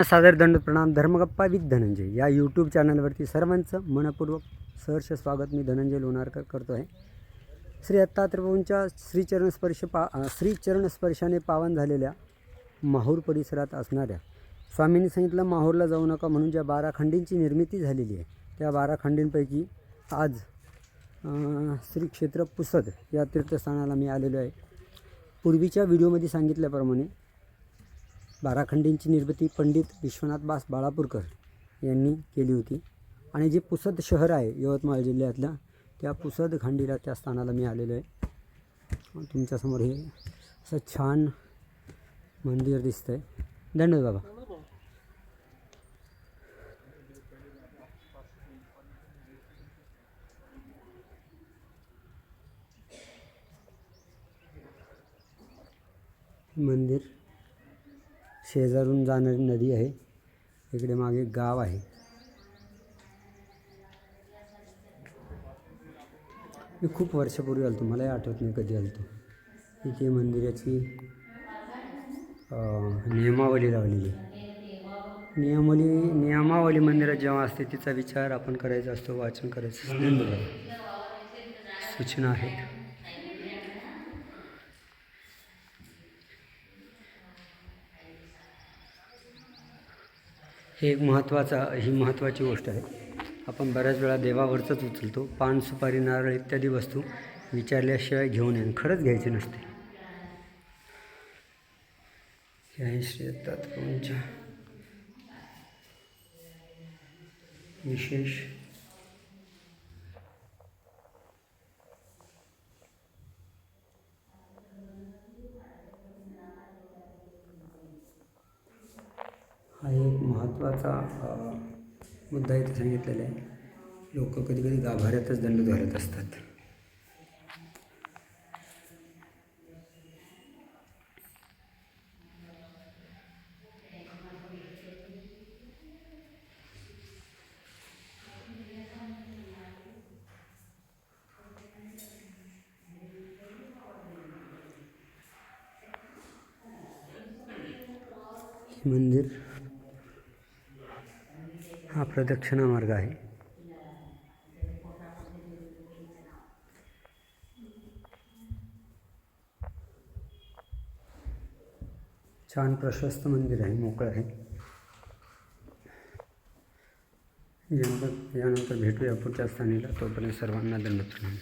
सादर दंड प्रणाम धर्मगप्पा विथ धनंजय. या यूट्यूब चॅनलवरती सर्वांचं मनपूर्वक सहर्ष स्वागत. मी धनंजय लोणारकर करतो आहे श्री आत्तात्रभऊंच्या श्रीचरण स्पर्श पा श्रीचरण स्पर्शाने पावन झालेल्या माहूर परिसरात असणाऱ्या स्वामींनी सांगितलं माहूरला जाऊ नका म्हणून ज्या बारा खंडींची निर्मिती झालेली आहे त्या बारा खंडींपैकी आज श्री क्षेत्र पुसद या तीर्थस्थानाला मी आलेलो आहे. पूर्वीच्या व्हिडिओमध्ये सांगितल्याप्रमाणे बाराखंडींची निर्मिती पंडित विश्वनाथ बास बाळापूरकर यांनी केली होती. आणि जे पुसद शहर आहे यवतमाळ जिल्ह्यातलं त्या पुसद खंडीला त्या स्थानाला मी आलेलो आहे. तुमच्यासमोर हे असं छान मंदिर दिसतं आहे धन्यवाद बाबा. मंदिर शेजारून जाणारी नदी आहे. इकडे मागे गाव आहे. मी खूप वर्षापूर्वी आलो मलाही आठवत नाही कधी आलो इथे मंदिराची नियमावली लावलेली. आहे नियमावली नियमावली मंदिरात जेव्हा असते तिचा विचार आपण करायचा असतो वाचन करायचं. सूचना आहेत. हे एक महत्त्वाचा ही महत्त्वाची गोष्ट आहे. आपण बऱ्याच वेळा देवावरचंच उचलतो. पान सुपारी नारळ इत्यादी वस्तू विचारल्याशिवाय घेऊन येणं खरंच घ्यायची नसते. हे श्री दत्तात्रयांच्या विशेष हा एक महत्त्वाचा मुद्दा इथे सांगितलेला आहे. लोक कधी कधी गाभाऱ्यातच दंड घालत असतात. मंदिर हा प्रदक्षिणा मार्ग आहे. छान प्रशस्त मंदिर आहे मोकळं आहे. यानंतर यानंतर भेटूया पुढच्या स्थानीला तोपर्यंत सर्वांना दंड प्रणाम